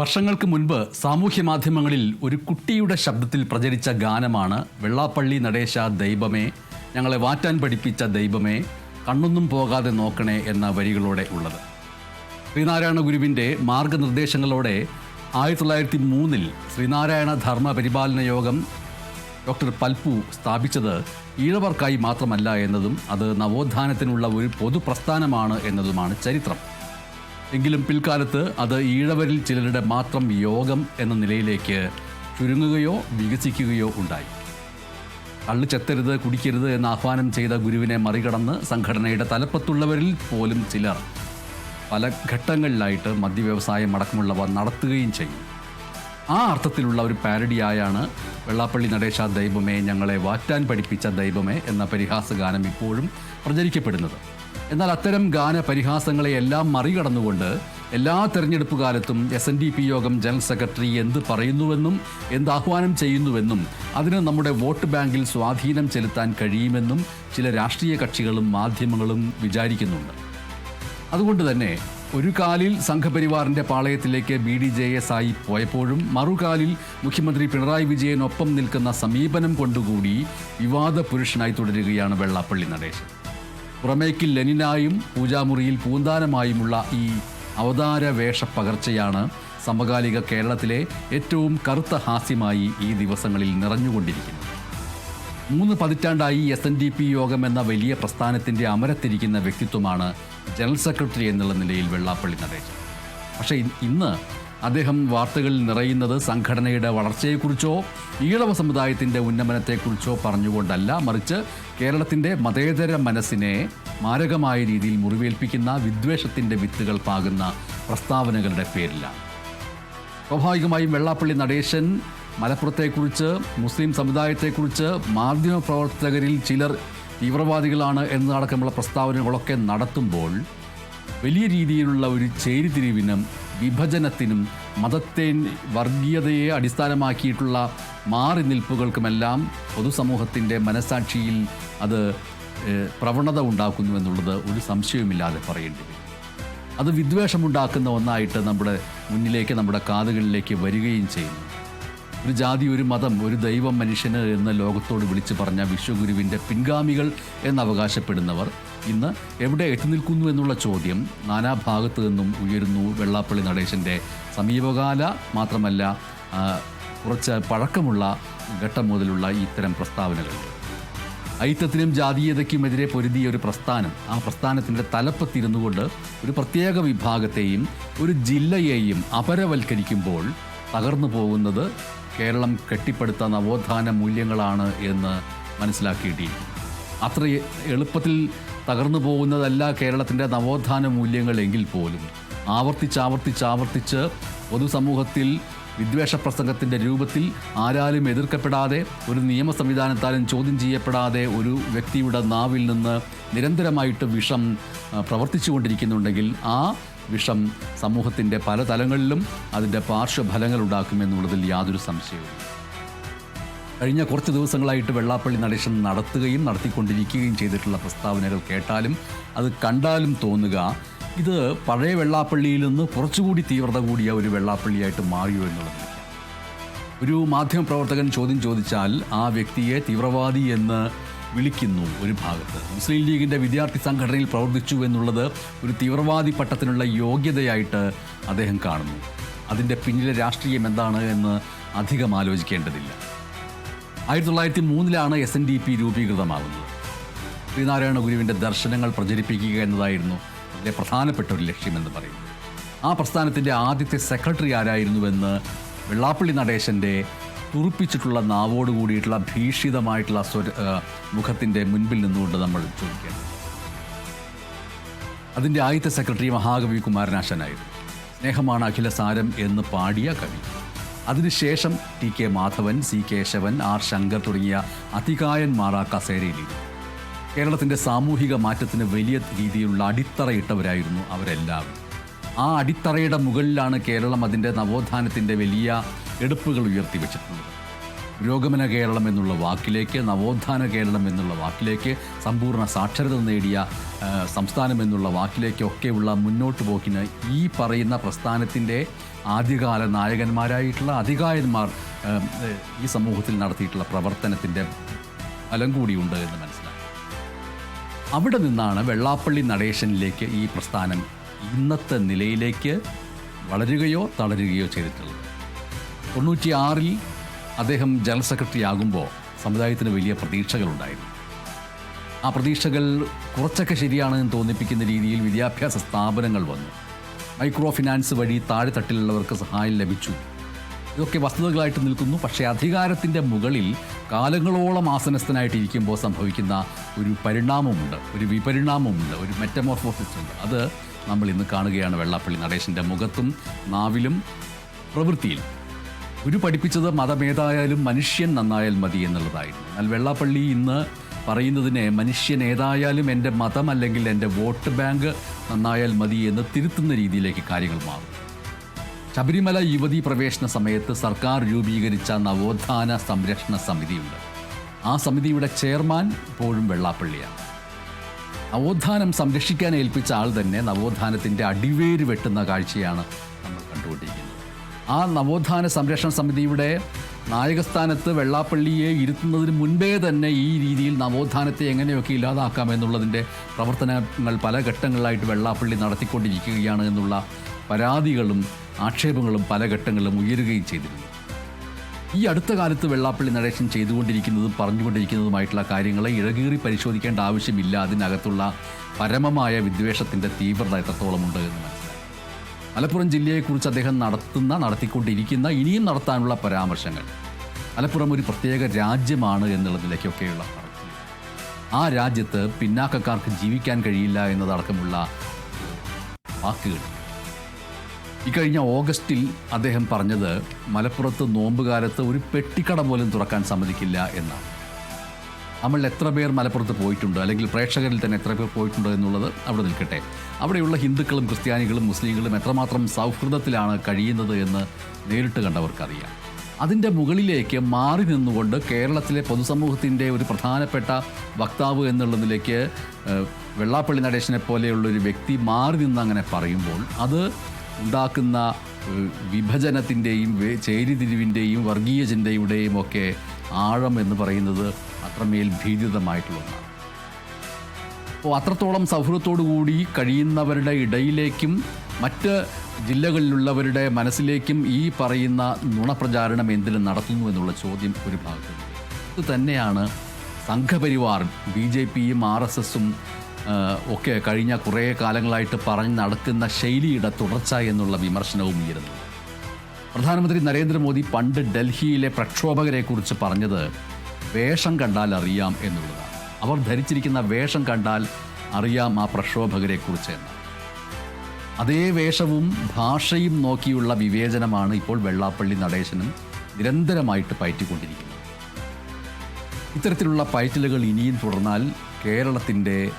വർഷങ്ങൾക്ക് മുൻപ് സാമൂഹ്യ മാധ്യമങ്ങളിൽ ഒരു കുട്ടിയുടെ ശബ്ദത്തിൽ പ്രചരിച്ച ഗാനമാണ് വെള്ളാപ്പള്ളി നടേശ ദൈവമേ ഞങ്ങളെ വാറ്റാൻ പഠിപ്പിച്ച ദൈവമേ കണ്ണൊന്നും പോകാതെ നോക്കണേ എന്ന വരികളോടെ ഉള്ളത്. ശ്രീനാരായണ ഗുരുവിന്റെ മാർഗനിർദ്ദേശങ്ങളോടെ ആയിരത്തി തൊള്ളായിരത്തി മൂന്നിൽ ശ്രീനാരായണ ധർമ്മ പരിപാലന യോഗം ഡോക്ടർ പൽപ്പു സ്ഥാപിച്ചത് ഈഴവർക്കായി മാത്രമല്ല എന്നതും അത് നവോത്ഥാനത്തിനുള്ള ഒരു പൊതുപ്രസ്ഥാനമാണ് എന്നതുമാണ് ചരിത്രം. എങ്കിലും പിൽക്കാലത്ത് അത് ഈഴവരിൽ ചിലരുടെ മാത്രം യോഗം എന്ന നിലയിലേക്ക് ചുരുങ്ങുകയോ വികസിക്കുകയോ ഉണ്ടായി. കള്ളു ചെത്തരുത് കുടിക്കരുത് എന്ന് ആഹ്വാനം ചെയ്ത ഗുരുവിനെ മറികടന്ന് സംഘടനയുടെ തലപ്പത്തുള്ളവരിൽ പോലും ചിലർ പല ഘട്ടങ്ങളിലായിട്ട് മദ്യവ്യവസായം അടക്കമുള്ളവ നടത്തുകയും ചെയ്യും. ആ അർത്ഥത്തിലുള്ള ഒരു പാരഡിയായാണ് വെള്ളാപ്പള്ളി നടേശ ദൈവമേ ഞങ്ങളെ വാറ്റാൻ പഠിപ്പിച്ച ദൈവമേ എന്ന പരിഹാസ ഗാനം ഇപ്പോഴും പ്രചരിക്കപ്പെടുന്നത്. എന്നാൽ അത്തരം ഗാന പരിഹാസങ്ങളെ എല്ലാം മറികടന്നുകൊണ്ട് എല്ലാ തെരഞ്ഞെടുപ്പ് കാലത്തും എസ് എൻ ഡി പി യോഗം ജനറൽ സെക്രട്ടറി എന്ത് പറയുന്നുവെന്നും എന്ത് ആഹ്വാനം ചെയ്യുന്നുവെന്നും അതിന് നമ്മുടെ വോട്ട് ബാങ്കിൽ സ്വാധീനം ചെലുത്താൻ കഴിയുമെന്നും ചില രാഷ്ട്രീയ കക്ഷികളും മാധ്യമങ്ങളും വിചാരിക്കുന്നുണ്ട്. അതുകൊണ്ട് തന്നെ ഒരു കാലിൽ സംഘപരിവാറിന്റെ പാളയത്തിലേക്ക് ബി ഡി ജെ എസ് ആയി പോയപ്പോഴും മറുകാലിൽ മുഖ്യമന്ത്രി പിണറായി വിജയനൊപ്പം നിൽക്കുന്ന സമീപനം കൊണ്ടുകൂടി വിവാദ പുരുഷനായി തുടരുകയാണ് വെള്ളാപ്പള്ളി നടേശൻ. പുറമേക്ക് ലെനിനായും പൂജാമുറിയിൽ പൂന്താനമായുമുള്ള ഈ അവതാര വേഷ പകർച്ചയാണ് സമകാലിക കേരളത്തിലെ ഏറ്റവും കറുത്ത ഹാസ്യമായി ഈ ദിവസങ്ങളിൽ നിറഞ്ഞുകൊണ്ടിരിക്കുന്നത്. മൂന്ന് പതിറ്റാണ്ടായി എസ് എൻ ഡി പി യോഗം എന്ന വലിയ പ്രസ്ഥാനത്തിന്റെ അമരത്തിരിക്കുന്ന വ്യക്തിത്വമാണ് ജനറൽ സെക്രട്ടറി എന്നുള്ള നിലയിൽ വെള്ളാപ്പള്ളി നടേശൻ. പക്ഷേ ഇന്ന് അദ്ദേഹം വാർത്തകളിൽ നിറയുന്നത് സംഘടനയുടെ വളർച്ചയെക്കുറിച്ചോ ഈഴവ സമുദായത്തിന്റെ ഉന്നമനത്തെക്കുറിച്ചോ പറഞ്ഞുകൊണ്ടല്ല മറിച്ച് കേരളത്തിന്റെ മതേതര മനസ്സിനെ മാരകമായ രീതിയിൽ മുറിവേൽപ്പിക്കുന്ന വിദ്വേഷത്തിന്റെ വിത്തുകൾ പാകുന്ന പ്രസ്താവനകളുടെ പേരിലാണ്. സ്വാഭാവികമായും വെള്ളാപ്പള്ളി നടേശൻ മലപ്പുറത്തെക്കുറിച്ച് മുസ്ലിം സമുദായത്തെക്കുറിച്ച് മാധ്യമപ്രവർത്തകരിൽ ചിലർ തീവ്രവാദികളാണ് എന്നതടക്കമുള്ള പ്രസ്താവനകളൊക്കെ നടത്തുമ്പോൾ വലിയ രീതിയിലുള്ള ഒരു ചേരിതിരിവിനും വിഭജനത്തിനും മതത്തെ വർഗീയതയെ അടിസ്ഥാനമാക്കിയിട്ടുള്ള മാറി നിൽപ്പുകൾക്കുമെല്ലാം പൊതുസമൂഹത്തിന്റെ മനസാക്ഷിയിൽ അത് പ്രവണത ഉണ്ടാക്കുന്നു എന്നുള്ളത് ഒരു സംശയവുമില്ലാതെ പറയേണ്ടി വരും. അത് വിദ്വേഷമുണ്ടാക്കുന്ന ഒന്നായിട്ട് നമ്മുടെ മുന്നിലേക്ക് നമ്മുടെ കാതുകളിലേക്ക് വരികയും ചെയ്യുന്നു. ഒരു ജാതി ഒരു മതം ഒരു ദൈവം മനുഷ്യന് എന്ന് ലോകത്തോട് വിളിച്ചു പറഞ്ഞ വിശ്വഗുരുവിന്റെ പിൻഗാമികൾ എന്ന് അവകാശപ്പെടുന്നവർ ഇന്ന് എവിടെ എത്തി നിൽക്കുന്നു എന്നുള്ള ചോദ്യം നാനാഭാഗത്തു നിന്നും ഉയരുന്നു വെള്ളാപ്പള്ളി നടേശന്റെ സമീപകാല മാത്രമല്ല കുറച്ച് പഴക്കമുള്ള ഘട്ടം മുതലുള്ള ഇത്തരം പ്രസ്താവനകൾ. ഐത്തത്തിനും ജാതീയതയ്ക്കുമെതിരെ പൊരുതിയ ഒരു പ്രസ്ഥാനം ആ പ്രസ്ഥാനത്തിന്റെ തലപ്പത്തിരുന്നു കൊണ്ട് ഒരു പ്രത്യേക വിഭാഗത്തെയും ഒരു ജില്ലയെയും അപരവൽക്കരിക്കുമ്പോൾ തകർന്നു പോകുന്നത് കേരളം കെട്ടിപ്പടുത്ത നവോത്ഥാന മൂല്യങ്ങളാണ് എന്ന് മനസ്സിലാക്കിയിട്ടിരിക്കും അത്ര എളുപ്പത്തിൽ തകർന്നു പോകുന്നതല്ല കേരളത്തിന്റെ നവോത്ഥാന മൂല്യങ്ങൾ എങ്കിൽ പോലും. ആവർത്തിച്ചാവർത്തിച്ചാവർത്തിച്ച് പൊതുസമൂഹത്തിൽ വിദ്വേഷ പ്രസംഗത്തിന്റെ രൂപത്തിൽ ആരാലും എതിർക്കപ്പെടാതെ ഒരു നിയമ സംവിധാനത്താലും ചോദ്യം ചെയ്യപ്പെടാതെ ഒരു വ്യക്തിയുടെ നാവിൽ നിന്ന് നിരന്തരമായിട്ട് വിഷം പ്രവർത്തിച്ചു പ്രവർത്തിച്ചുകൊണ്ടിരിക്കുന്നുണ്ടെങ്കിൽ ആ വിഷം സമൂഹത്തിന്റെ പല തലങ്ങളിലും അതിന്റെ പാർശ്വഫലങ്ങൾ ഉണ്ടാക്കുമെന്നുള്ളതിൽ യാതൊരു സംശയവും കഴിഞ്ഞ കുറച്ച് ദിവസങ്ങളായിട്ട് വെള്ളാപ്പള്ളി നടേശൻ നടത്തുകയും നടത്തിക്കൊണ്ടിരിക്കുകയും ചെയ്തിട്ടുള്ള പ്രസ്താവനകൾ കേട്ടാലും അത് കണ്ടാലും തോന്നുക. ഇത് പഴയ വെള്ളാപ്പള്ളിയിൽ നിന്ന് കുറച്ചുകൂടി തീവ്രത കൂടിയ ഒരു വെള്ളാപ്പള്ളിയായിട്ട് മാറിയോ എന്നുള്ളത്. ഒരു മാധ്യമപ്രവർത്തകൻ ചോദ്യം ചോദിച്ചാൽ ആ വ്യക്തിയെ തീവ്രവാദി എന്ന് വിളിക്കുന്നു ഒരു ഭാഗത്ത്. മുസ്ലിം ലീഗിന്റെ വിദ്യാർത്ഥി സംഘടനയിൽ പ്രവർത്തിച്ചു എന്നുള്ളത് ഒരു തീവ്രവാദി പട്ടത്തിനുള്ള യോഗ്യതയായിട്ട് അദ്ദേഹം കാണുന്നു. അതിന്റെ പിന്നിലെ രാഷ്ട്രീയം എന്താണ് എന്ന് അധികം ആലോചിക്കേണ്ടതില്ല. ആയിരത്തി തൊള്ളായിരത്തി മൂന്നിലാണ് എസ് എൻ ഡി പി രൂപീകൃതമാകുന്നത്. ശ്രീനാരായണ ഗുരുവിന്റെ ദർശനങ്ങൾ പ്രചരിപ്പിക്കുക എന്നതായിരുന്നു അതിലെ പ്രധാനപ്പെട്ട ഒരു ലക്ഷ്യമെന്ന് പറയുന്നത്. ആ പ്രസ്ഥാനത്തിന്റെ ആദ്യത്തെ സെക്രട്ടറി ആരായിരുന്നുവെന്ന് വെള്ളാപ്പള്ളി നടേശന്റെ തുറുപ്പിച്ചിട്ടുള്ള നാവോട് കൂടിയിട്ടുള്ള ഭീഷിതമായിട്ടുള്ള സ്വര മുഖത്തിന്റെ മുൻപിൽ നിന്നുകൊണ്ട് നമ്മൾ ചോദിക്കേണ്ടത്. അതിന്റെ ആദ്യത്തെ സെക്രട്ടറി മഹാകവി കുമാരനാശനായിരുന്നു സ്നേഹമാണ് അഖിലസാരം എന്ന് പാടിയ കവി. അതിനുശേഷം T K Madhavan C Kesavan R Sankar തുടങ്ങിയ അതികായന്മാർ ആ കേരളത്തിന്റെ സാമൂഹിക മാറ്റത്തിന് വലിയ രീതിയിലുള്ള അടിത്തറയിട്ടവരായിരുന്നു അവരെല്ലാവരും. ആ അടിത്തറയുടെ മുകളിലാണ് കേരളം അതിന്റെ നവോത്ഥാനത്തിന്റെ വലിയ എടുപ്പുകൾ ഉയർത്തി വെച്ചിട്ടുള്ളത് പുരോഗമന കേരളം എന്നുള്ള വാക്കിലേക്ക് നവോത്ഥാന കേരളം എന്നുള്ള വാക്കിലേക്ക് സമ്പൂർണ സാക്ഷരത നേടിയ സംസ്ഥാനം എന്നുള്ള വാക്കിലേക്കൊക്കെയുള്ള മുന്നോട്ട് പോക്കിന് ഈ പറയുന്ന പ്രസ്ഥാനത്തിന്റെ ആദ്യകാല നായകന്മാരായിട്ടുള്ള അധികായന്മാർ ഈ സമൂഹത്തിൽ നടത്തിയിട്ടുള്ള പ്രവർത്തനത്തിന്റെ ഫലം കൂടിയുണ്ട് എന്ന് മനസ്സിലാക്കി. അവിടെ നിന്നാണ് വെള്ളാപ്പള്ളി നടേശനിലേക്ക് ഈ പ്രസ്ഥാനം ഇന്നത്തെ നിലയിലേക്ക് വളരുകയോ തളരുകയോ ചെയ്തിട്ടുള്ളത്. തൊണ്ണൂറ്റിയാറിൽ അദ്ദേഹം ജനറൽ സെക്രട്ടറി ആകുമ്പോൾ സമുദായത്തിന് വലിയ പ്രതീക്ഷകളുണ്ടായിരുന്നു. ആ പ്രതീക്ഷകൾ കുറച്ചൊക്കെ ശരിയാണെന്ന് തോന്നിപ്പിക്കുന്ന രീതിയിൽ വിദ്യാഭ്യാസ സ്ഥാപനങ്ങൾ വന്നു. മൈക്രോ ഫിനാൻസ് വഴി താഴെത്തട്ടിലുള്ളവർക്ക് സഹായം ലഭിച്ചു. ഇതൊക്കെ വസ്തുതകളായിട്ട് നിൽക്കുന്നു. പക്ഷേ അധികാരത്തിന്റെ മുകളിൽ കാലങ്ങളോളം ആസനസ്ഥനായിട്ടിരിക്കുമ്പോൾ സംഭവിക്കുന്ന ഒരു പരിണാമമുണ്ട്. ഒരു വിപരിണാമമുണ്ട്. ഒരു മെറ്റമോർഫോസിസ് ഉണ്ട് അത് നമ്മൾ ഇന്ന് കാണുകയാണ് വെള്ളാപ്പള്ളി നടേശന്റെ മുഖത്തും നാവിലും പ്രവൃത്തിയിലും. ഗുരു പഠിപ്പിച്ചത് മതമേതായാലും മനുഷ്യൻ നന്നായാൽ മതി എന്നുള്ളതായിരുന്നു. എന്നാൽ വെള്ളാപ്പള്ളി ഇന്ന് പറയുന്നതിനെ മനുഷ്യൻ ഏതായാലും എന്റെ മതം അല്ലെങ്കിൽ എന്റെ വോട്ട് ബാങ്ക് നന്നായാൽ മതി എന്ന് തിരുത്തുന്ന രീതിയിലേക്ക് കാര്യങ്ങൾ മാറും. ശബരിമല യുവതി പ്രവേശന സമയത്ത് സർക്കാർ രൂപീകരിച്ച നവോത്ഥാന സംരക്ഷണ സമിതിയുണ്ട്. ആ സമിതിയുടെ ചെയർമാൻ ഇപ്പോഴും വെള്ളാപ്പള്ളിയാണ്. നവോത്ഥാനം സംരക്ഷിക്കാൻ ഏൽപ്പിച്ച ആൾ തന്നെ നവോത്ഥാനത്തിന്റെ അടിവേര് വെട്ടുന്ന കാഴ്ചയാണ് നമ്മൾ കണ്ടുകൊണ്ടിരിക്കുന്നത്. ആ നവോത്ഥാന സംരക്ഷണ സമിതിയുടെ നായകസ്ഥാനത്ത് വെള്ളാപ്പള്ളിയെ ഇരുത്തുന്നതിന് മുൻപേ തന്നെ ഈ രീതിയിൽ നവോത്ഥാനത്തെ എങ്ങനെയൊക്കെ ഇല്ലാതാക്കാം എന്നുള്ളതിന്റെ പ്രവർത്തനങ്ങൾ പല ഘട്ടങ്ങളിലായിട്ട് വെള്ളാപ്പള്ളി നടത്തിക്കൊണ്ടിരിക്കുകയാണ് എന്നുള്ള പരാതികളും ആക്ഷേപങ്ങളും പല ഘട്ടങ്ങളിലും ഉയരുകയും ചെയ്തിരുന്നു. ഈ അടുത്ത കാലത്ത് വെള്ളാപ്പള്ളി നടേശൻ ചെയ്തുകൊണ്ടിരിക്കുന്നതും പറഞ്ഞുകൊണ്ടിരിക്കുന്നതുമായിട്ടുള്ള കാര്യങ്ങളെ ഇഴകീറി പരിശോധിക്കേണ്ട ആവശ്യമില്ല. അതിനകത്തുള്ള പരമമായ വിദ്വേഷത്തിന്റെ തീവ്രത എത്രത്തോളമുണ്ട് എന്ന്. മലപ്പുറം ജില്ലയെക്കുറിച്ച് അദ്ദേഹം നടത്തുന്ന നടത്തിക്കൊണ്ടിരിക്കുന്ന ഇനിയും നടത്താനുള്ള പരാമർശങ്ങൾ. മലപ്പുറം ഒരു പ്രത്യേക രാജ്യമാണ് എന്നുള്ളതിലേക്കൊക്കെയുള്ള. ആ രാജ്യത്ത് പിന്നാക്കക്കാർക്ക് ജീവിക്കാൻ കഴിയില്ല എന്നതടക്കമുള്ള വാക്കുകൾ. ഇക്കഴിഞ്ഞ ഓഗസ്റ്റിൽ അദ്ദേഹം പറഞ്ഞത് മലപ്പുറത്ത് നോമ്പുകാലത്ത് ഒരു പെട്ടിക്കട പോലും തുറക്കാൻ സമ്മതിക്കില്ല എന്നാണ്. നമ്മൾ എത്ര പേർ മലപ്പുറത്ത് പോയിട്ടുണ്ട്? അല്ലെങ്കിൽ പ്രേക്ഷകരിൽ തന്നെ എത്ര പേർ പോയിട്ടുണ്ട് എന്നുള്ളത് അവിടെ നിൽക്കട്ടെ. അവിടെയുള്ള ഹിന്ദുക്കളും ക്രിസ്ത്യാനികളും മുസ്ലിങ്ങളും എത്രമാത്രം സൗഹൃദത്തിലാണ് കഴിയുന്നത് എന്ന് നേരിട്ട് കണ്ടവർക്കറിയാം. അതിന്റെ മുകളിലേക്ക് മാറി നിന്നുകൊണ്ട് കേരളത്തിലെ പൊതുസമൂഹത്തിന്റെ ഒരു പ്രധാനപ്പെട്ട വക്താവ് എന്നുള്ളതിലേക്ക് വെള്ളാപ്പള്ളി നടേശനെ പോലെയുള്ളൊരു വ്യക്തി മാറി നിന്ന് അങ്ങനെ പറയുമ്പോൾ അത് ഉണ്ടാക്കുന്ന വിഭജനത്തിന്റെയും ചേരിതിരിവിന്റെയും വർഗീയ ചിന്തയുടെയും ഒക്കെ ആഴം എന്ന് പറയുന്നത് അത്രമേൽ ഭീതിതമായിട്ടുള്ള അപ്പോൾ അത്രത്തോളം സൗഹൃദത്തോടുകൂടി കഴിയുന്നവരുടെ ഇടയിലേക്കും മറ്റ് ജില്ലകളിലുള്ളവരുടെ മനസ്സിലേക്കും ഈ പറയുന്ന നുണപ്രചാരണം എന്തിനു നടത്തുന്നു എന്നുള്ള ചോദ്യം ഒരു ഭാഗത്തുണ്ട്. ഇത് തന്നെയാണ് സംഘപരിവാർ ബി ജെ പിയും ആർ എസ് എസും ഒക്കെ കഴിഞ്ഞ കുറേ കാലങ്ങളായിട്ട് പറഞ്ഞ് നടക്കുന്ന ശൈലിയുടെ തുടർച്ച എന്നുള്ള വിമർശനവും ഉയരുന്നു. പ്രധാനമന്ത്രി നരേന്ദ്രമോദി പണ്ട് ഡൽഹിയിലെ പ്രക്ഷോഭകരെക്കുറിച്ച് പറഞ്ഞത് വേഷം കണ്ടാൽ അറിയാം എന്നുള്ളതാണ്. അവർ ധരിച്ചിരിക്കുന്ന വേഷം കണ്ടാൽ അറിയാം ആ പ്രക്ഷോഭകരെക്കുറിച്ച് എന്ന്. അതേ വേഷവും ഭാഷയും നോക്കിയുള്ള വിവേചനമാണ് ഇപ്പോൾ വെള്ളാപ്പള്ളി നടേശനും നിരന്തരമായിട്ട് പയറ്റിക്കൊണ്ടിരിക്കുന്നത്. ഇത്തരത്തിലുള്ള പയറ്റലുകൾ ഇനിയും തുടർന്നാൽ കേരളത്തിന്റെ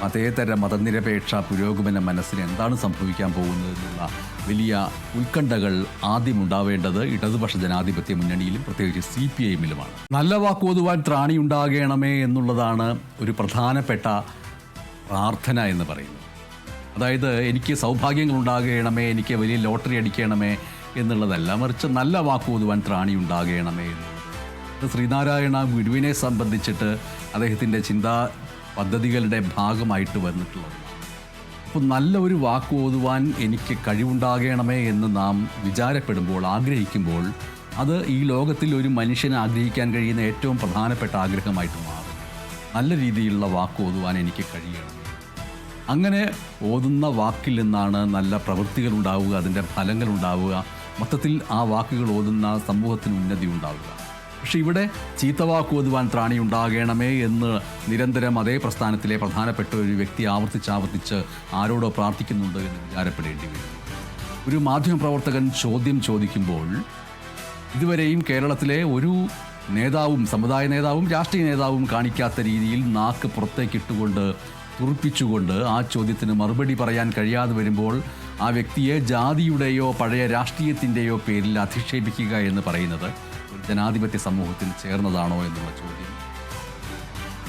മതേതര മതനിരപേക്ഷ പുരോഗമന മനസ്സിന് എന്താണ് സംഭവിക്കാൻ പോകുന്നത് എന്നുള്ള വലിയ ഉത്കണ്ഠകൾ ആദ്യം ഉണ്ടാവേണ്ടത് ഇടതുപക്ഷ ജനാധിപത്യ മുന്നണിയിലും പ്രത്യേകിച്ച് സി പി ഐമ്മിലുമാണ് നല്ല വാക്കോതുവാൻ ത്രാണി ഉണ്ടാകണമേ എന്നുള്ളതാണ് ഒരു പ്രധാനപ്പെട്ട പ്രാർത്ഥന എന്ന് പറയുന്നത്. അതായത് എനിക്ക് സൗഭാഗ്യങ്ങൾ ഉണ്ടാകണമേ എനിക്ക് വലിയ ലോട്ടറി അടിക്കണമേ എന്നുള്ളതല്ല മറിച്ച് നല്ല വാക്കോതുവാൻ ത്രാണി ഉണ്ടാകണമേ എന്നുള്ളത്. ശ്രീനാരായണ ഗുരുവിനെ സംബന്ധിച്ചിട്ട് അദ്ദേഹത്തിന്റെ ചിന്താ പദ്ധതികളുടെ ഭാഗമായിട്ട് വന്നിട്ടുള്ളത്. അപ്പോൾ നല്ല ഒരു വാക്ക് ഓതുവാൻ എനിക്ക് കഴിവുണ്ടാകണമേ എന്ന് നാം വിചാരപ്പെടുമ്പോൾ ആഗ്രഹിക്കുമ്പോൾ അത് ഈ ലോകത്തിൽ ഒരു മനുഷ്യന് ആഗ്രഹിക്കാൻ കഴിയുന്ന ഏറ്റവും പ്രധാനപ്പെട്ട ആഗ്രഹമായിട്ട് മാറും. നല്ല രീതിയിലുള്ള വാക്ക് ഓതുവാൻ എനിക്ക് കഴിയണം. അങ്ങനെ ഓതുന്ന വാക്കിൽ നിന്നാണ് നല്ല പ്രവൃത്തികൾ ഉണ്ടാവുക അതിന്റെ ഫലങ്ങൾ ഉണ്ടാവുക മൊത്തത്തിൽ ആ വാക്കുകൾ ഓതുന്ന സമൂഹത്തിന് ഉന്നതി ഉണ്ടാവുക. പക്ഷെ ഇവിടെ ചീത്തവാക്ക് ഓതുവാൻ ത്രാണി ഉണ്ടാകണമേ എന്ന് നിരന്തരം അതേ പ്രസ്ഥാനത്തിലെ പ്രധാനപ്പെട്ട ഒരു വ്യക്തി ആവർത്തിച്ച് ആവർത്തിച്ച് ആരോടോ പ്രാർത്ഥിക്കുന്നുണ്ട് എന്ന് വിചാരപ്പെടേണ്ടി വരും. ഒരു മാധ്യമപ്രവർത്തകൻ ചോദ്യം ചോദിക്കുമ്പോൾ ഇതുവരെയും കേരളത്തിലെ ഒരു നേതാവും സമുദായ നേതാവും രാഷ്ട്രീയ നേതാവും കാണിക്കാത്ത രീതിയിൽ നാക്ക് പുറത്തേക്കിട്ടുകൊണ്ട് തുറപ്പിച്ചുകൊണ്ട് ആ ചോദ്യത്തിന് മറുപടി പറയാൻ കഴിയാതെ വരുമ്പോൾ ആ വ്യക്തിയെ ജാതിയുടെയോ പഴയ രാഷ്ട്രീയത്തിന്റെയോ പേരിൽ അധിക്ഷേപിക്കുക എന്ന് പറയുന്നത് ഒരു ജനാധിപത്യ സമൂഹത്തിൽ ചേർന്നതാണോ എന്നുള്ള ചോദ്യം.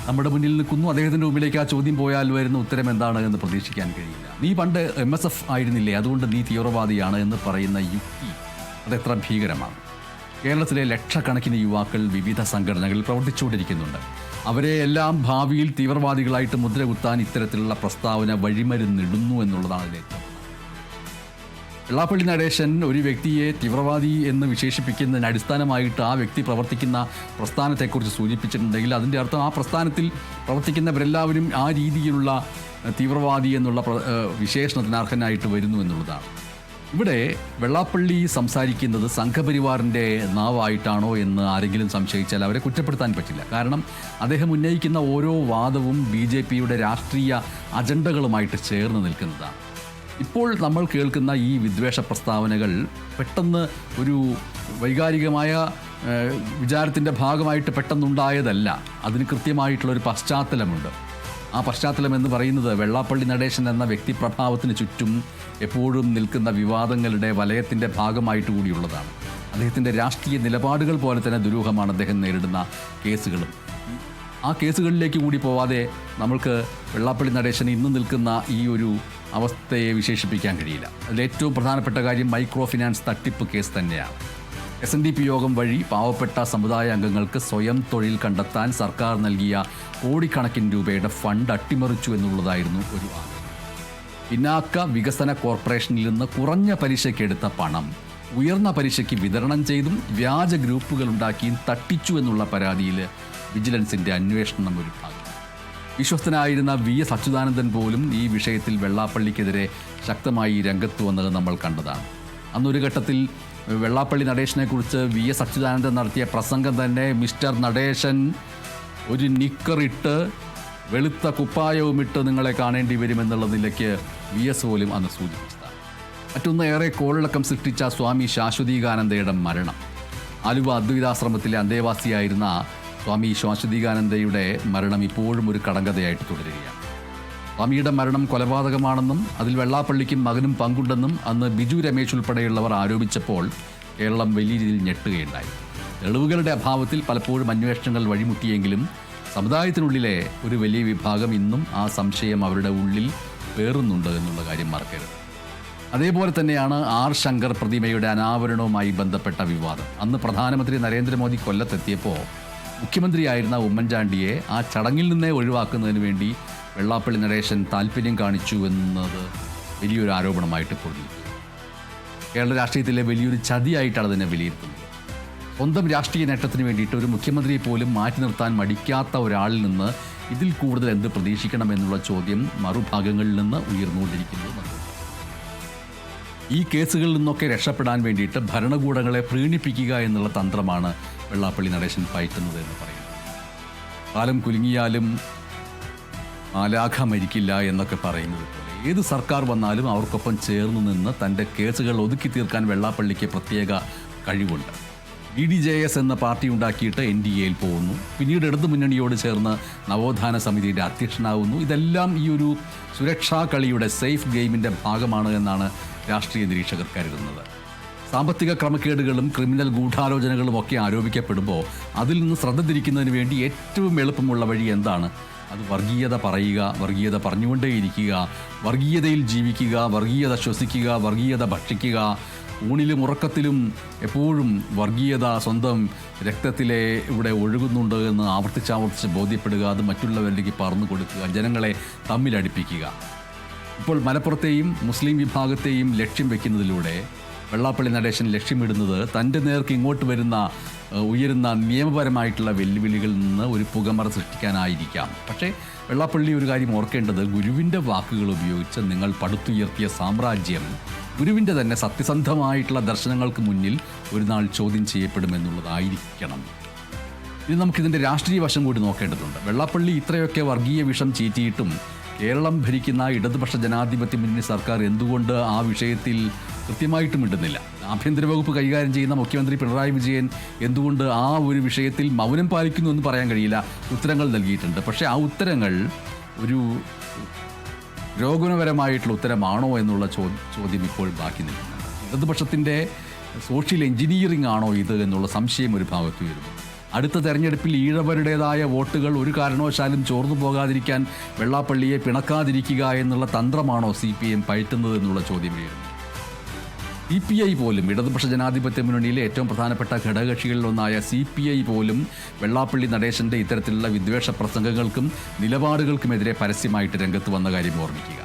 നമ്മുടെ മുന്നിൽ നിൽക്കുന്നു. അദ്ദേഹത്തിന്റെ മുമ്പിലേക്ക് ആ ചോദ്യം പോയാൽ വരുന്ന ഉത്തരം എന്താണ് എന്ന് പ്രതീക്ഷിക്കാൻ കഴിയില്ല. നീ പണ്ട് എം എസ് എഫ് ആയിരുന്നില്ലേ? അതുകൊണ്ട് നീ തീവ്രവാദിയാണ് എന്ന് പറയുന്ന യുക്തി അതെത്ര ഭീകരമാണ്. കേരളത്തിലെ ലക്ഷക്കണക്കിന് യുവാക്കൾ വിവിധ സംഘടനകളിൽ പ്രവർത്തിച്ചുകൊണ്ടിരിക്കുന്നുണ്ട്. അവരെ എല്ലാം ഭാവിയിൽ തീവ്രവാദികളായിട്ട് മുദ്രകുത്താൻ ഇത്തരത്തിലുള്ള പ്രസ്താവന വഴിമരുന്നിടുന്നു എന്നുള്ളതാണ് അതിൽ ഏറ്റവും വെള്ളാപ്പള്ളി നടേശൻ ഒരു വ്യക്തിയെ തീവ്രവാദി എന്ന് വിശേഷിപ്പിക്കുന്നതിന് അടിസ്ഥാനമായിട്ട് ആ വ്യക്തി പ്രവർത്തിക്കുന്ന പ്രസ്ഥാനത്തെക്കുറിച്ച് സൂചിപ്പിച്ചിട്ടുണ്ടെങ്കിൽ അതിന്റെ അർത്ഥം ആ പ്രസ്ഥാനത്തിൽ പ്രവർത്തിക്കുന്നവരെല്ലാവരും ആ രീതിയിലുള്ള തീവ്രവാദി എന്നുള്ള വിശേഷണത്തിന് അർഹനായിട്ട് വരുന്നു എന്നുള്ളതാണ്. ഇവിടെ വെള്ളാപ്പള്ളി സംസാരിക്കുന്നത് സംഘപരിവാറിന്റെ നാവായിട്ടാണോ എന്ന് ആരെങ്കിലും സംശയിച്ചാൽ അവരെ കുറ്റപ്പെടുത്താൻ പറ്റില്ല. കാരണം അദ്ദേഹം ഉന്നയിക്കുന്ന ഓരോ വാദവും ബി രാഷ്ട്രീയ അജണ്ടകളുമായിട്ട് ചേർന്ന് നിൽക്കുന്നതാണ്. ഇപ്പോൾ നമ്മൾ കേൾക്കുന്ന ഈ വിദ്വേഷ പ്രസ്താവനകൾ പെട്ടെന്ന് ഒരു വൈകാരികമായ വിചാരത്തിന്റെ ഭാഗമായിട്ട് പെട്ടെന്നുണ്ടായതല്ല. അതിന് കൃത്യമായിട്ടുള്ളൊരു പശ്ചാത്തലമുണ്ട്. ആ പശ്ചാത്തലം എന്ന് പറയുന്നത് വെള്ളാപ്പള്ളി നടേശൻ എന്ന വ്യക്തി പ്രഭാവത്തിന് ചുറ്റും എപ്പോഴും നിൽക്കുന്ന വിവാദങ്ങളുടെ വലയത്തിന്റെ ഭാഗമായിട്ട് കൂടിയുള്ളതാണ്. അദ്ദേഹത്തിന്റെ രാഷ്ട്രീയ നിലപാടുകൾ പോലെ തന്നെ ദുരൂഹമാണ് അദ്ദേഹം നേരിടുന്ന കേസുകളും. ആ കേസുകളിലേക്ക് കൂടി പോവാതെ നമ്മൾക്ക് വെള്ളാപ്പള്ളി നടേശൻ ഇന്ന് നിൽക്കുന്ന ഈ ഒരു അവസ്ഥയെ വിശേഷിപ്പിക്കാൻ കഴിയില്ല. അതിൽ ഏറ്റവും പ്രധാനപ്പെട്ട കാര്യം മൈക്രോ ഫിനാൻസ് തട്ടിപ്പ് കേസ് തന്നെയാണ്. എസ് എൻ ഡി പി യോഗം വഴി പാവപ്പെട്ട സമുദായ അംഗങ്ങൾക്ക് സ്വയം തൊഴിൽ കണ്ടെത്താൻ സർക്കാർ നൽകിയ കോടിക്കണക്കിന് രൂപയുടെ ഫണ്ട് അട്ടിമറിച്ചു എന്നുള്ളതായിരുന്നു ഒരു പിന്നാക്ക വികസന കോർപ്പറേഷനിൽ നിന്ന് കുറഞ്ഞ പലിശയ്ക്കെടുത്ത പണം ഉയർന്ന പലിശയ്ക്ക് വിതരണം ചെയ്തും വ്യാജ ഗ്രൂപ്പുകൾ ഉണ്ടാക്കിയും തട്ടിച്ചു എന്നുള്ള പരാതിയിൽ വിജിലൻസിന്റെ അന്വേഷണം ഒരു ഭാഗം. വിശ്വസ്തനായിരുന്ന വി എസ് അച്യുതാനന്ദൻ പോലും ഈ വിഷയത്തിൽ വെള്ളാപ്പള്ളിക്കെതിരെ ശക്തമായി രംഗത്ത് വന്നത് നമ്മൾ കണ്ടതാണ്. അന്നൊരു ഘട്ടത്തിൽ വെള്ളാപ്പള്ളി നടേശനെക്കുറിച്ച് വി എസ് അച്യുതാനന്ദൻ നടത്തിയ പ്രസംഗം തന്നെ മിസ്റ്റർ നടേശൻ ഒരു നിക്കറിട്ട് വെളുത്ത കുപ്പായവുമിട്ട് നിങ്ങളെ കാണേണ്ടി വരുമെന്നുള്ള നിലയ്ക്ക് വി എസ് പോലും അന്ന് സൂചിപ്പിച്ചതാണ് മറ്റൊന്ന് ഏറെ കോളിളക്കം സൃഷ്ടിച്ച സ്വാമി ശാശ്വതീകാനന്ദയുടെ മരണം. ആലുവ അദ്വൈതാശ്രമത്തിലെ അന്തേവാസിയായിരുന്ന സ്വാമി ശാശ്വതീകാനന്ദയുടെ മരണം ഇപ്പോഴും ഒരു കടങ്കഥയായിട്ട് തുടരുകയാണ്. സ്വാമിയുടെ മരണം കൊലപാതകമാണെന്നും അതിൽ വെള്ളാപ്പള്ളിക്കും മകനും പങ്കുണ്ടെന്നും അന്ന് ബിജു രമേശ് ഉൾപ്പെടെയുള്ളവർ ആരോപിച്ചപ്പോൾ കേരളം വലിയ രീതിയിൽ ഞെട്ടുകയുണ്ടായി. തെളിവുകളുടെ അഭാവത്തിൽ പലപ്പോഴും അന്വേഷണങ്ങൾ വഴിമുട്ടിയെങ്കിലും സമുദായത്തിനുള്ളിലെ ഒരു വലിയ വിഭാഗം ഇന്നും ആ സംശയം അവരുടെ ഉള്ളിൽ പേറുന്നുണ്ട് എന്നുള്ള കാര്യം മറക്കരുത്. അതേപോലെ തന്നെയാണ് ആർ ശങ്കർ പ്രതിമയുടെ അനാവരണവുമായി ബന്ധപ്പെട്ട വിവാദം. അന്ന് പ്രധാനമന്ത്രി നരേന്ദ്രമോദി കൊല്ലത്തെത്തിയപ്പോൾ മുഖ്യമന്ത്രിയായിരുന്ന ഉമ്മൻചാണ്ടിയെ ആ ചടങ്ങിൽ നിന്നേ ഒഴിവാക്കുന്നതിന് വേണ്ടി വെള്ളാപ്പള്ളി നടേശൻ താല്പര്യം കാണിച്ചു എന്നത് വലിയൊരു ആരോപണമായിട്ട് പൊരുതി കേരള രാഷ്ട്രീയത്തിലെ വലിയൊരു ചതിയായിട്ടാണ് അതിനെ വിലയിരുത്തുന്നത്. സ്വന്തം രാഷ്ട്രീയ നേട്ടത്തിന് വേണ്ടിയിട്ട് ഒരു മുഖ്യമന്ത്രിയെ പോലും മാറ്റി നിർത്താൻ മടിക്കാത്ത ഒരാളിൽ നിന്ന് ഇതിൽ കൂടുതൽ എന്ത് പ്രതീക്ഷിക്കണം എന്നുള്ള ചോദ്യം മറുഭാഗങ്ങളിൽ നിന്ന് ഉയർന്നുകൊണ്ടിരിക്കുന്നത് മനസ്സിലാക്കാം ഈ കേസുകളിൽ നിന്നൊക്കെ രക്ഷപ്പെടാൻ വേണ്ടിയിട്ട് ഭരണകൂടങ്ങളെ പ്രീണിപ്പിക്കുക എന്നുള്ള തന്ത്രമാണ് വെള്ളാപ്പള്ളി നടേശൻ പയറ്റുന്നത് എന്ന് പറയുന്നത്. കാലം കുലുങ്ങിയാലും മാലാഖ മരിക്കില്ല എന്നൊക്കെ പറയുന്നത് ഏത് സർക്കാർ വന്നാലും അവർക്കൊപ്പം ചേർന്ന് നിന്ന് തന്റെ കേസുകൾ ഒതുക്കി തീർക്കാൻ വെള്ളാപ്പള്ളിക്ക് പ്രത്യേക കഴിവുണ്ട്. ബി ഡി ജെ എസ് എന്ന പാർട്ടി ഉണ്ടാക്കിയിട്ട് എൻ ഡി എയിൽ പോകുന്നു. പിന്നീട് ഇടതു മുന്നണിയോട് ചേർന്ന് നവോത്ഥാന സമിതിയുടെ അധ്യക്ഷനാവുന്നു. ഇതെല്ലാം ഈ ഒരു സുരക്ഷാ കളിയുടെ സേഫ് ഗെയിമിന്റെ ഭാഗമാണ് എന്നാണ് രാഷ്ട്രീയ നിരീക്ഷകർ കരുതുന്നത്. സാമ്പത്തിക ക്രമക്കേടുകളും ക്രിമിനൽ ഗൂഢാലോചനകളും ഒക്കെ ആരോപിക്കപ്പെടുമ്പോൾ അതിൽ നിന്ന് ശ്രദ്ധ തിരിക്കുന്നതിന് വേണ്ടി ഏറ്റവും എളുപ്പമുള്ള വഴി എന്താണ്? അത് വർഗീയത പറയുക വർഗീയത പറഞ്ഞുകൊണ്ടേയിരിക്കുക വർഗീയതയിൽ ജീവിക്കുക വർഗീയത ശ്വസിക്കുക വർഗീയത ഭക്ഷിക്കുക ഊണിലും ഉറക്കത്തിലും എപ്പോഴും വർഗീയത സ്വന്തം രക്തത്തിലെ ഇവിടെ ഒഴുകുന്നുണ്ട് എന്ന് ആവർത്തിച്ചാവർത്തിച്ച് ബോധ്യപ്പെടുക അത് മറ്റുള്ളവരിലേക്ക് പറന്നു കൊടുക്കുക ജനങ്ങളെ തമ്മിലടിപ്പിക്കുക. ഇപ്പോൾ മലപ്പുറത്തെയും മുസ്ലിം വിഭാഗത്തെയും ലക്ഷ്യം വെക്കുന്നതിലൂടെ വെള്ളാപ്പള്ളി നടേശൻ ലക്ഷ്യമിടുന്നത് തന്റെ നേർക്ക് ഇങ്ങോട്ട് വരുന്ന ഉയരുന്ന നിയമപരമായിട്ടുള്ള വെല്ലുവിളികളിൽ നിന്ന് ഒരു പുകമറ സൃഷ്ടിക്കാനായിരിക്കാം. പക്ഷേ വെള്ളാപ്പള്ളി ഒരു കാര്യം ഓർക്കേണ്ടത് ഗുരുവിന്റെ വാക്കുകൾ ഉപയോഗിച്ച് നിങ്ങൾ പടുത്തുയർത്തിയ സാമ്രാജ്യം ഗുരുവിന്റെ തന്നെ സത്യസന്ധമായിട്ടുള്ള ദർശനങ്ങൾക്ക് മുന്നിൽ ഒരു നാൾ ചോദ്യം ചെയ്യപ്പെടുമെന്നുള്ളതായിരിക്കണം. ഇനി നമുക്കിതിന്റെ രാഷ്ട്രീയ വശം കൂടി നോക്കേണ്ടതുണ്ട്. വെള്ളാപ്പള്ളി ഇത്രയൊക്കെ വർഗീയ വിഷം ചീറ്റിയിട്ടും കേരളം ഭരിക്കുന്ന ഇടതുപക്ഷ ജനാധിപത്യ മുന്നണി സർക്കാർ എന്തുകൊണ്ട് ആ വിഷയത്തിൽ കൃത്യമായിട്ടും ഇടുന്നില്ല ആഭ്യന്തര വകുപ്പ് കൈകാര്യം ചെയ്യുന്ന മുഖ്യമന്ത്രി പിണറായി വിജയൻ എന്തുകൊണ്ട് ആ ഒരു വിഷയത്തിൽ മൗനം പാലിക്കുന്നു എന്ന് പറയാൻ കഴിയില്ല? ഉത്തരങ്ങൾ നൽകിയിട്ടുണ്ട്. പക്ഷേ ആ ഉത്തരങ്ങൾ ഒരു രോഗനപരമായിട്ടുള്ള ഉത്തരമാണോ എന്നുള്ള ചോദ്യം ഇപ്പോൾ ബാക്കി നിൽക്കുന്നുണ്ട് ഇടതുപക്ഷത്തിന്റെ സോഷ്യൽ എഞ്ചിനീയറിംഗ് ആണോ ഇത് എന്നുള്ള സംശയം ഒരു ഭാഗത്ത് വരുന്നു അടുത്ത തെരഞ്ഞെടുപ്പിൽ ഈഴവരുടേതായ വോട്ടുകൾ ഒരു കാരണവശാലും ചോർന്നു പോകാതിരിക്കാൻ വെള്ളാപ്പള്ളിയെ പിണക്കാതിരിക്കുക എന്നുള്ള തന്ത്രമാണോ സി പി എം പയറ്റുന്നത് എന്നുള്ള ചോദ്യം ഉയരുന്നു. സി പി ഐ പോലും ഇടതുപക്ഷ ജനാധിപത്യ മുന്നണിയിലെ ഏറ്റവും പ്രധാനപ്പെട്ട ഘടകകക്ഷികളിലൊന്നായ സി പി ഐ പോലും വെള്ളാപ്പള്ളി നടേശന്റെ ഇത്തരത്തിലുള്ള വിദ്വേഷ പ്രസംഗങ്ങൾക്കും നിലപാടുകൾക്കുമെതിരെ പരസ്യമായിട്ട് രംഗത്ത് വന്ന കാര്യം ഓർമ്മിക്കുക.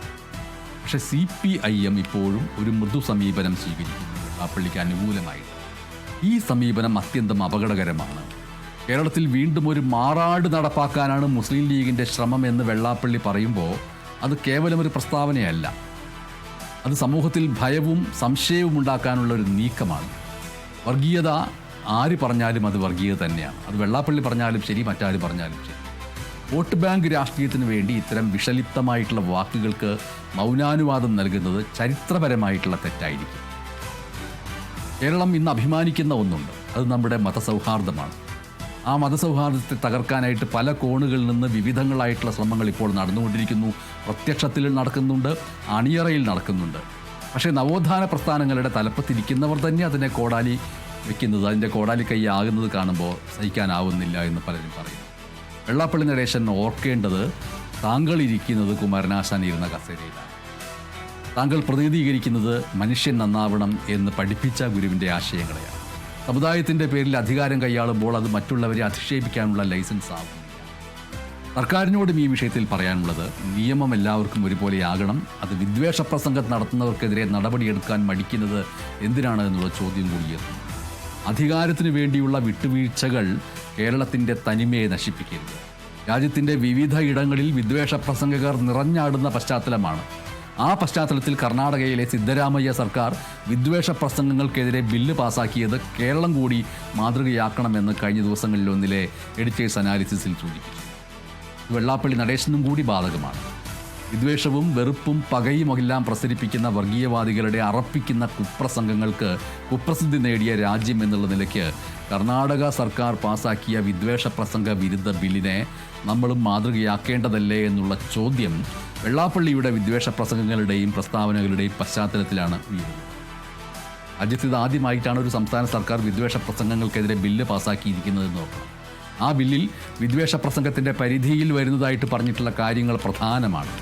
പക്ഷെ സി പി ഐ എം ഇപ്പോഴും ഒരു മൃദു സമീപനം സ്വീകരിക്കുന്നു. വെള്ളാപ്പള്ളിക്ക് അനുകൂലമായി ഈ സമീപനം അത്യന്തം അപകടകരമാണ്. കേരളത്തിൽ വീണ്ടും ഒരു മാറാട് നടപ്പാക്കാനാണ് മുസ്ലിം ലീഗിന്റെ ശ്രമം എന്ന് വെള്ളാപ്പള്ളി പറയുമ്പോൾ അത് കേവലം ഒരു പ്രസ്താവനയല്ല. അത് സമൂഹത്തിൽ ഭയവും സംശയവും ഉണ്ടാക്കാനുള്ള ഒരു നീക്കമാണ്. വർഗീയത ആര് പറഞ്ഞാലും അത് വർഗീയത തന്നെയാണ്. അത് വെള്ളാപ്പള്ളി പറഞ്ഞാലും ശരി മറ്റാരും പറഞ്ഞാലും ശരി. വോട്ട് ബാങ്ക് രാഷ്ട്രീയത്തിന് വേണ്ടി ഇത്തരം വിഷലിപ്തമായിട്ടുള്ള വാക്കുകൾക്ക് മൗനാനുവാദം നൽകുന്നത് ചരിത്രപരമായിട്ടുള്ള തെറ്റായിരിക്കും. കേരളം ഇന്ന് അഭിമാനിക്കുന്ന ഒന്നുണ്ട്. അത് നമ്മുടെ മതസൗഹാർദ്ദമാണ്. ആ മതസൗഹാർദ്ദത്തെ തകർക്കാനായിട്ട് പല കോണുകളിൽ നിന്ന് വിവിധങ്ങളായിട്ടുള്ള ശ്രമങ്ങൾ ഇപ്പോൾ നടന്നുകൊണ്ടിരിക്കുന്നു. പ്രത്യക്ഷത്തിൽ നടക്കുന്നുണ്ട് അണിയറയിൽ നടക്കുന്നുണ്ട്. പക്ഷേ നവോത്ഥാന പ്രസ്ഥാനങ്ങളുടെ തലപ്പത്തിരിക്കുന്നവർ തന്നെ അതിനെ കോടാലി വെക്കുന്നത് അതിന്റെ കോടാലി കൈ ആകുന്നത് കാണുമ്പോൾ സഹിക്കാനാവുന്നില്ല എന്ന് പലരും പറയും വെള്ളാപ്പള്ളി നടേശൻ ഓർക്കേണ്ടത് താങ്കൾ ഇരിക്കുന്നത് കുമാരനാശാൻ ഇരുന്ന കസേരയിലാണ്. താങ്കൾ പ്രതിനിധീകരിക്കുന്നത് മനുഷ്യൻ നന്നാവണം എന്ന് പഠിപ്പിച്ച ഗുരുവിന്റെ ആശയങ്ങളെയാണ്. സമുദായത്തിന്റെ പേരിൽ അധികാരം കൈയാളുമ്പോൾ അത് മറ്റുള്ളവരെ അധിക്ഷേപിക്കാനുള്ള ലൈസൻസ് ആവും. സർക്കാരിനോടും ഈ വിഷയത്തിൽ പറയാനുള്ളത് നിയമം എല്ലാവർക്കും ഒരുപോലെയാകണം. അത് വിദ്വേഷ പ്രസംഗം നടത്തുന്നവർക്കെതിരെ നടപടിയെടുക്കാൻ മടിക്കുന്നത് എന്തിനാണ് എന്നുള്ള ചോദ്യം കൂടിയെത്തുന്നു അധികാരത്തിന് വേണ്ടിയുള്ള വിട്ടുവീഴ്ചകൾ കേരളത്തിന്റെ തനിമയെ നശിപ്പിക്കരുത്. രാജ്യത്തിന്റെ വിവിധ ഇടങ്ങളിൽ വിദ്വേഷ പ്രസംഗകർ നിറഞ്ഞാടുന്ന പശ്ചാത്തലമാണ് ആ പശ്ചാത്തലത്തിൽ കർണാടകയിലെ സിദ്ധരാമയ്യ സർക്കാർ വിദ്വേഷ പ്രസംഗങ്ങൾക്കെതിരെ ബില്ല് പാസാക്കിയത് കേരളം കൂടി മാതൃകയാക്കണമെന്ന് കഴിഞ്ഞ ദിവസങ്ങളിലൊന്നിലെ എഡിറ്റേഴ്സ് അനാലിസിസിൽ സൂചിപ്പിച്ചു. വെള്ളാപ്പള്ളി നടേശനും കൂടി ബാധകമാണ്. വിദ്വേഷവും വെറുപ്പും പകയുമെല്ലാം പ്രസരിപ്പിക്കുന്ന വർഗീയവാദികളുടെ അറപ്പിക്കുന്ന കുപ്രസംഗങ്ങൾക്ക് കുപ്രസിദ്ധി നേടിയ രാജ്യം എന്നുള്ള നിലയ്ക്ക് കർണാടക സർക്കാർ പാസാക്കിയ വിദ്വേഷ പ്രസംഗ വിരുദ്ധ ബില്ലിനെ നമ്മളും മാതൃകയാക്കേണ്ടതല്ലേ എന്നുള്ള ചോദ്യം വെള്ളാപ്പള്ളിയുടെ വിദ്വേഷ പ്രസംഗങ്ങളുടെയും പ്രസ്താവനകളുടെയും പശ്ചാത്തലത്തിലാണ് വീട് രാജ്യത്ത് ഇത് ആദ്യമായിട്ടാണ് ഒരു സംസ്ഥാന സർക്കാർ വിദ്വേഷ പ്രസംഗങ്ങൾക്കെതിരെ ബില്ല് പാസാക്കിയിരിക്കുന്നതെന്ന് നോക്കണം ആ ബില്ലിൽ വിദ്വേഷ പ്രസംഗത്തിന്റെ പരിധിയിൽ വരുന്നതായിട്ട് പറഞ്ഞിട്ടുള്ള കാര്യങ്ങൾ പ്രധാനമാണ്.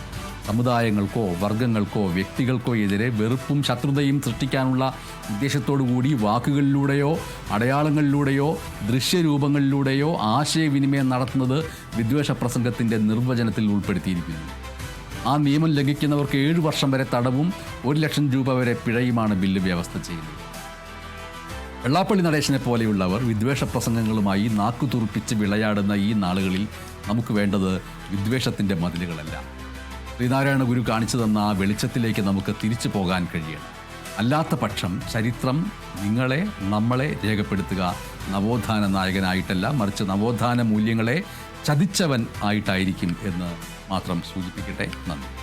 സമുദായങ്ങൾക്കോ വർഗങ്ങൾക്കോ വ്യക്തികൾക്കോ എതിരെ വെറുപ്പും ശത്രുതയും സൃഷ്ടിക്കാനുള്ള ഉദ്ദേശത്തോടു കൂടി വാക്കുകളിലൂടെയോ അടയാളങ്ങളിലൂടെയോ ദൃശ്യരൂപങ്ങളിലൂടെയോ ആശയവിനിമയം നടത്തുന്നത് വിദ്വേഷ പ്രസംഗത്തിന്റെ നിർവചനത്തിൽ ഉൾപ്പെടുത്തിയിരിക്കുന്നു. ആ നിയമം ലംഘിക്കുന്നവർക്ക് ഏഴു വർഷം വരെ തടവും ഒരു ലക്ഷം രൂപ വരെ പിഴയുമാണ് ബില്ല് വ്യവസ്ഥ ചെയ്യുന്നത്. വെള്ളാപ്പള്ളി നടേശനെ പോലെയുള്ളവർ വിദ്വേഷ പ്രസംഗങ്ങളുമായി നാക്കു തുറുപ്പിച്ച് വിളയാടുന്ന ഈ നാളുകളിൽ നമുക്ക് വേണ്ടത് വിദ്വേഷത്തിന്റെ മതിലുകളല്ല. ശ്രീനാരായണ ഗുരു കാണിച്ചു തന്ന ആ വെളിച്ചത്തിലേക്ക് നമുക്ക് തിരിച്ചു പോകാൻ കഴിയണം. അല്ലാത്ത പക്ഷം ചരിത്രം നിങ്ങളെ നമ്മളെ രേഖപ്പെടുത്തുക. നവോത്ഥാന നായകനായിട്ടല്ല മറിച്ച് നവോത്ഥാന മൂല്യങ്ങളെ ചതിച്ചവൻ ആയിട്ടായിരിക്കും എന്ന് മാത്രം സൂചിപ്പിക്കട്ടെ. നന്ദി.